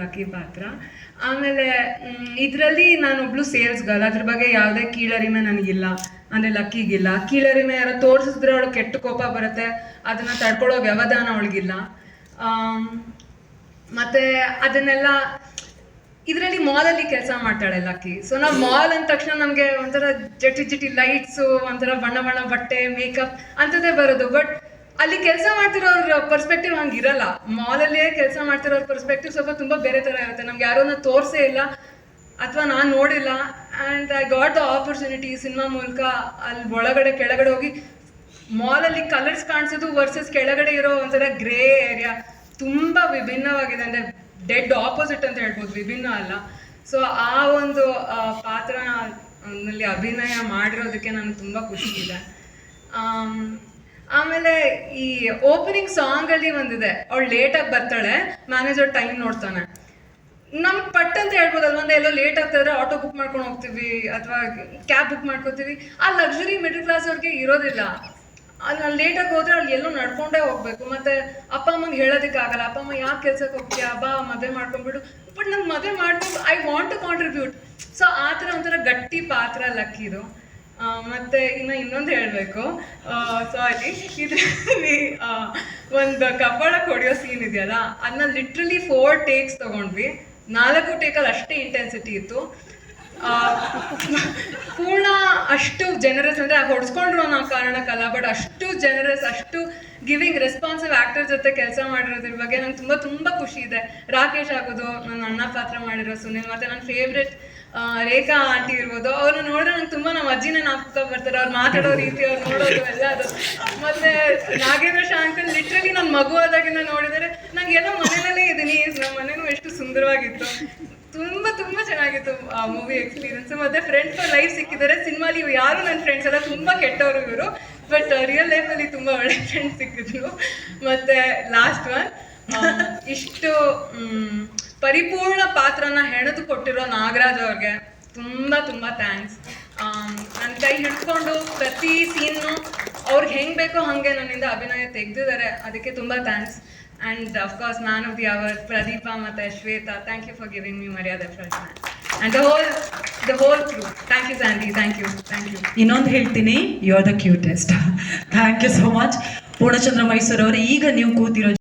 Lucky ಪಾತ್ರ. ಆಮೇಲೆ ಇದರಲ್ಲಿ ನಾನೊಬ್ಳು ಸೇಲ್ಸ್ ಗರ್ಲ್ ಅದ್ರ ಬಗ್ಗೆ ಯಾವುದೇ ಕೀಳರಿಮೆ ನನಗಿಲ್ಲ. ಅಂದರೆ ಲಕ್ಕಿಗಿಲ್ಲ. ಕೀಳರಿಮೆ ಯಾರೋ ತೋರಿಸಿದ್ರೆ ಅವಳು ಕೆಟ್ಟ ಕೋಪ ಬರುತ್ತೆ. ಅದನ್ನ ತಡ್ಕೊಳ್ಳೋ ವ್ಯವಧಾನ ಅವಳಿಗಿಲ್ಲ. ಮತ್ತೆ ಅದನ್ನೆಲ್ಲ, ಇದರಲ್ಲಿ ಮಾಲಲ್ಲಿ ಕೆಲಸ ಮಾಡ್ತಾಳೆ ಲಕ್ಕಿ. ಸೊ ನಾವು ಮಾಲ್ ಅಂದ ತಕ್ಷಣ ನಮಗೆ ಒಂಥರ ಜಟಿ ಜಟಿ ಲೈಟ್ಸು ಒಂಥರ ಬಣ್ಣ ಬಣ್ಣ ಬಟ್ಟೆ ಮೇಕಪ್ ಅಂಥದ್ದೇ ಬರೋದು. ಬಟ್ ಅಲ್ಲಿ ಕೆಲಸ ಮಾಡ್ತಿರೋರ ಪರ್ಸ್ಪೆಕ್ಟಿವ್ ಹಂಗಿರಲ್ಲ. ಮಾಲಲ್ಲೇ ಕೆಲಸ ಮಾಡ್ತಿರೋರ ಪರ್ಸ್ಪೆಕ್ಟಿವ್ ಸ್ವಲ್ಪ ತುಂಬ ಬೇರೆ ಥರ ಇರುತ್ತೆ. ನಮ್ಗೆ ಯಾರೋನ್ನ ತೋರಿಸೇ ಇಲ್ಲ. ಅಥವಾ ನಾನು ನೋಡಿಲ್ಲ. And I got the opportunity cinema ಮೂಲಕ ಅಲ್ಲಿ ಒಳಗಡೆ ಕೆಳಗಡೆ ಹೋಗಿ ಮಾಲಲ್ಲಿ ಕಲರ್ಸ್ ಕಾಣಿಸೋದು ವರ್ಸಸ್ ಕೆಳಗಡೆ ಇರೋ ಒಂಥರ ಗ್ರೇ ಏರಿಯಾ ತುಂಬ ವಿಭಿನ್ನವಾಗಿದೆ. ಅಂದರೆ ಡೆಡ್ ಆಪೋಸಿಟ್ ಅಂತ ಹೇಳ್ಬೋದು. ವಿಭಿನ್ನ ಅಲ್ಲ. ಸೊ ಆ ಒಂದು ಆ, ಪಾತ್ರ ನಲ್ಲಿ ಅಭಿನಯ ಮಾಡಿರೋದಕ್ಕೆ ನನಗೆ ತುಂಬ ಖುಷಿ ಇದೆ. ಆಮ್, ಆಮೇಲೆ ಈ ಓಪನಿಂಗ್ ಸಾಂಗ್ ಅಲ್ಲಿ ಒಂದಿದೆ, ಅವಳು ಲೇಟಾಗಿ ಬರ್ತಾಳೆ ಮ್ಯಾನೇಜರ್ ಟೈಮ್ ನೋಡ್ತಾನೆ. ನಮ್ಗೆ ಪಟ್ ಅಂತ ಹೇಳ್ಬೋದಲ್ವ, ಅಂದ್ರೆ ಎಲ್ಲೋ ಲೇಟ್ ಆಗ್ತಾ ಇದ್ರೆ ಆಟೋ ಬುಕ್ ಮಾಡ್ಕೊಂಡು ಹೋಗ್ತೀವಿ, ಅಥವಾ ಕ್ಯಾಬ್ ಬುಕ್ ಮಾಡ್ಕೋತೀವಿ. ಆ ಲಕ್ಸುರಿ ಮಿಡಲ್ ಕ್ಲಾಸ್ ಅವ್ರಿಗೆ ಇರೋದಿಲ್ಲ. ಅಲ್ಲಿ ನಾನು ಲೇಟಾಗಿ ಹೋದ್ರೆ ಅಲ್ಲಿ ಎಲ್ಲೋ ನಡ್ಕೊಂಡೇ ಹೋಗ್ಬೇಕು. ಮತ್ತೆ ಅಪ್ಪ ಅಮ್ಮಂಗೆ ಹೇಳೋದಕ್ಕೆ ಆಗಲ್ಲ. ಅಪ್ಪ ಅಮ್ಮ ಯಾಕೆ ಕೆಲ್ಸಕ್ಕೆ ಹೋಗ್ತೀಯಾ? ಬಾ, ಮದುವೆ ಮಾಡ್ಕೊಂಡ್ಬಿಡು. ಬಟ್ ನಂಗೆ ಮದುವೆ ಮಾಡ್ಕೊಂಡು I want to contribute so ಆ ಥರ ಒಂಥರ ಗಟ್ಟಿ ಪಾತ್ರ ಲಕ್ಕಿದು ಮತ್ತೆ ಇನ್ನು ಇನ್ನೊಂದು ಹೇಳಬೇಕು. ಸಾರಿ ಇದರಲ್ಲಿ ಒಂದು ಕಬ್ಬಳ ಹೊಡೆಯೋ ಸೀನ್ ಇದೆಯಲ್ಲ ಅದನ್ನ ಲಿಟ್ರಲಿ ಫೋರ್ ಟೇಕ್ಸ್ ತಗೊಂಡ್ವಿ. ನಾಲ್ಕು ಟೇಕಲ್ಲಿ ಅಷ್ಟೇ ಇಂಟೆನ್ಸಿಟಿ ಇತ್ತು. ಪೂರ್ಣ ಅಷ್ಟು ಜನರಸ್ ಅಂದರೆ ಹೊಡ್ಸ್ಕೊಂಡ್ರು ಅನ್ನೋ ಕಾರಣಕ್ಕಲ್ಲ ಬಟ್ ಅಷ್ಟು ಜನರಸ್ ಅಷ್ಟು ಗಿವಿಂಗ್ ರೆಸ್ಪಾನ್ಸಿವ್ ಆಕ್ಟರ್ ಜೊತೆ ಕೆಲಸ ಮಾಡಿರೋದ್ರ ಬಗ್ಗೆ ನಂಗೆ ತುಂಬ ತುಂಬ ಖುಷಿ ಇದೆ. ರಾಕೇಶ್ ಆಗೋದು ನನ್ನ ಅಣ್ಣ ಪಾತ್ರ ಮಾಡಿರೋ ಸುನಿಲ್, ಮತ್ತೆ ನನ್ನ ಫೇವ್ರೆಟ್ ರೇಖಾ ಆಂಟಿ ಇರ್ಬೋದು, ಅವ್ರನ್ನ ನೋಡಿದ್ರೆ ನಂಗೆ ತುಂಬಾ ನಮ್ಮ ಅಜ್ಜಿನ ನಾಪಕ ಬರ್ತಾರೆ, ಅವ್ರು ಮಾತಾಡೋ ರೀತಿ ಅವ್ರು ನೋಡೋದು ಎಲ್ಲ ಅದು. ಮತ್ತೆ ನಾಗೇಂದ್ರ ಶಾಂಕಲ್ ಲಿಟ್ರಲಿ ನನ್ನ ಮಗು ಆದಾಗಿಂದ ನೋಡಿದರೆ ನಂಗೆ ಮನೇಲೇ ಇದ್ದೀನಿ ನಮ್ಮ ಮನೇನೂ ಎಷ್ಟು ಸುಂದರವಾಗಿತ್ತು. ತುಂಬಾ ತುಂಬಾ ಚೆನ್ನಾಗಿತ್ತು ಆ ಮೂವಿ ಎಕ್ಸ್ಪೀರಿಯನ್ಸ್ ಮತ್ತೆ ಫ್ರೆಂಡ್ಸ್ ಲೈಫ್ ಸಿಕ್ಕಿದ್ದಾರೆ ಸಿನಿಮಾಲಿ ಯಾರು ನನ್ನ ಫ್ರೆಂಡ್ಸ್ ಎಲ್ಲ ತುಂಬಾ ಕೆಟ್ಟವರು ಇವರು. ಬಟ್ ರಿಯಲ್ ಲೈಫಲ್ಲಿ ತುಂಬಾ ಒಳ್ಳೆ ಫ್ರೆಂಡ್ಸ್ ಸಿಕ್ಕಿದ್ರು. ಮತ್ತೆ ಲಾಸ್ಟ್ ಒನ್ ಇಷ್ಟು ಪರಿಪೂರ್ಣ ಪಾತ್ರನ ಹೆಣೆದು ಕೊಟ್ಟಿರೋ ನಾಗರಾಜ್ ಅವ್ರಿಗೆ ತುಂಬಾ ತುಂಬಾ ಥ್ಯಾಂಕ್ಸ್ ನನ್ನ ಕೈ ಹಿಡ್ಕೊಂಡು ಪ್ರತಿ ಸೀನು ಅವ್ರಿಗೆ ಹೆಂಗೆ ಬೇಕೋ ಹಾಗೆ ನನ್ನಿಂದ ಅಭಿನಯ ತೆಗೆದಿದ್ದಾರೆ. ಅದಕ್ಕೆ ತುಂಬಾ thanks and of course man of the hour Pradeep ಮತ್ತು Shweta thank you for giving me ಮರ್ಯಾದೆ first and the whole the whole crew thank you Sandy thank you thank you ಇನ್ನೊಂದು ಹೇಳ್ತೀನಿ. You are the cutest thank you so much Poornachandra Mysore ಅವರ ಈಗ ನೀವು ಕೂತಿರೋ